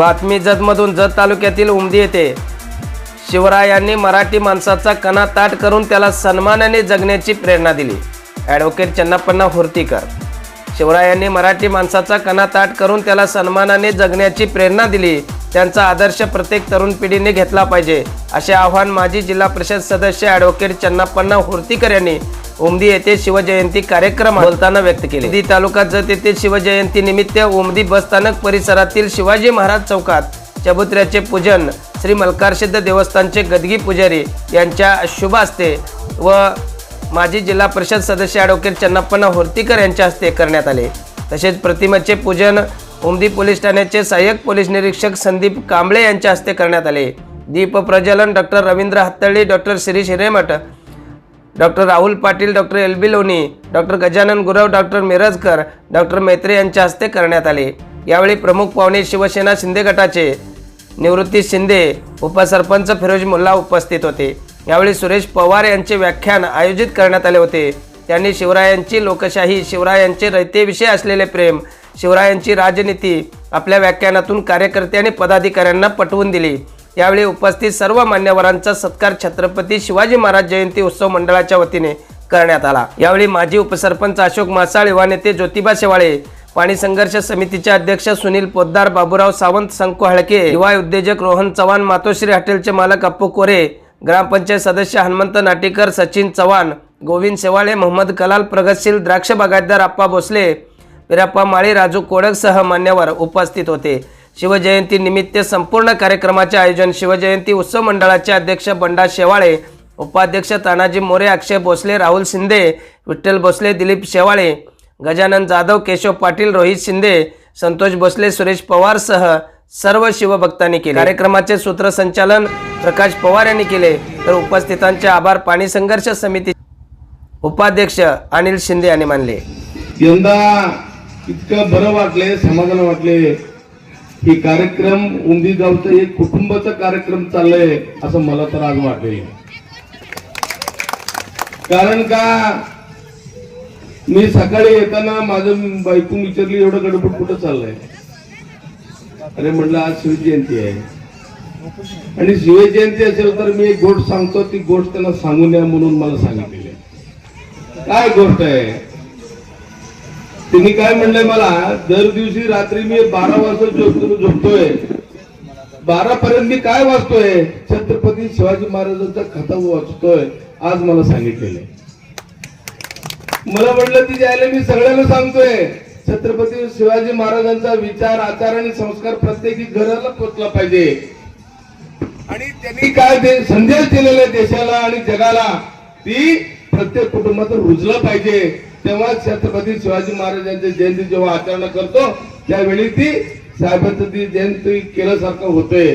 बातमी जतमधून जत तालुक्यातील उमदी येते शिवरायांनी मराठी माणसाचा कणा ताट करून त्याला सन्मानाने जगण्याची प्रेरणा दिली. ॲडव्होकेट चन्नाप्पन्ना हुर्तीकर. शिवरायांनी मराठी माणसाचा कणा ताट करून त्याला सन्मानाने जगण्याची प्रेरणा दिली. त्यांचा आदर्श प्रत्येक तरुण पिढीने घेतला पाहिजे असे आवाहन माजी जिल्हा परिषद सदस्य ॲडव्होकेट चन्नापन्ना हुर्तीकर यांनी उमदी येथे शिवजयंती कार्यक्रम बोलताना व्यक्त केले. उमदी तालुका जत येथे शिवजयंती निमित्त उमदी बसस्थानक परिसरातील शिवाजी महाराज चौकात चबुत्र्याचे पूजन श्री मल्कारसिद्ध देवस्थानचे गदगी पुजारी यांच्या शुभ हस्ते व माजी जिल्हा परिषद सदस्य ॲडव्होकेट चन्नप्पण्णा होर्तीकर यांच्या हस्ते करण्यात आले. तसेच प्रतिमेचे पूजन उमदी पोलीस ठाण्याचे सहाय्यक पोलीस निरीक्षक संदीप कांबळे यांच्या हस्ते करण्यात आले. दीप प्रज्वलन doctor Ravindra Hattali doctor Shirish Hiremath doctor Rahul Patil doctor L B Loni doctor Gajanan Gurav doctor Mirajkar doctor Metre यांच्या हस्ते करण्यात आले. यावेळी प्रमुख पाहुणे शिवसेना शिंदे गटाचे निवृत्ती शिंदे उपसरपंच फिरोज मुल्ला उपस्थित होते. यावेळी सुरेश पवार यांचे व्याख्यान आयोजित करण्यात आले होते. त्यांनी शिवरायांची लोकशाही शिवरायांचे रयतेविषयी असलेले प्रेम शिवरायांची राजनीती आपल्या व्याख्यानातून कार्यकर्ते आणि पदाधिकाऱ्यांना पटवून दिली. यावेळी उपस्थित सर्व मान्यवरांचा सत्कार छत्रपती शिवाजी महाराज जयंती उत्सव मंडळाच्या वतीने करण्यात आला. यावेळी माजी उपसरपंच अशोक मासाळ युवा नेते ज्योतिबा शेवाळे पाणी संघर्ष समितीचे अध्यक्ष सुनील पोद्दार बाबूराव सावंत संकू हळके युवा उद्योजक रोहन चव्हाण मातोश्री हॉटेलचे मालक अप्पू कोरे ग्रामपंचायत सदस्य हनुमंत नाटेकर सचिन चव्हाण गोविंद शेवाळे मोहम्मद कलाल प्रगतशील द्राक्ष बागायतदार आप्पा भोसले विराप्पा माळी राजू कोडकसह मान्यवर उपस्थित होते. शिवजयंती निमित्त संपूर्ण कार्यक्रमाचे आयोजन शिवजयंती उत्सव मंडळाचे अध्यक्ष बंडा शेवाळे उपाध्यक्ष तानाजी मोरे अक्षय भोसले राहुल शिंदे विठ्ठल भोसले दिलीप शेवाळे गजानन जाधव केशव पाटील रोहित शिंदे संतोष भोसले सुरेश पवारसह सर्व शिवभक्तांनी केले. कार्यक्रमाचे सूत्रसंचालन प्रकाश पवार यांनी केले. तर उपस्थितांचे आभार पाणी संघर्ष समिती उपाध्यक्ष अनिल शिंदे यांनी मानले. यंदा इतकं बरं वाटले समाधान वाटले. की कार्यक्रम उंदी गावचं एक कुटुंबाचा कार्यक्रम चाललाय असं मला तर आज वाटेल. कारण का मी सकाळी येताना माझं बायकून विचारली एवढं गडबड कुठं चाललंय? अरे म्हणलं आज शिवजयंती आहे. आणि शिवजयंती असेल तर मी एक गोष्ट सांगतो ती गोष्ट त्यांना सांगून द्या म्हणून मला सांगितलेली काय गोष्ट आहे? त्यांनी काय म्हणलंय मला? दर दिवशी रात्री मी बारा वाजता झोपतोय. बारा पर्यंत मी काय वाचतोय? छत्रपती शिवाजी महाराजांचा खता वाचतोय आज मला सांगितलेलं मला म्हटलं ती जायला मी सगळ्यांना सांगतोय. छत्रपती शिवाजी महाराजांचा विचार आचार आणि संस्कार प्रत्येकी घराला पोचला पाहिजे. आणि त्यांनी काय दे, संदेश दिलेला देशाला आणि जगाला? ती प्रत्येक कुटुंबात रुजलं पाहिजे. तेव्हा छत्रपती शिवाजी महाराजांची जयंती जेव्हा आचरण करतो त्यावेळी ती साहेबांचं ती जयंती केल्यासारखं होतंय.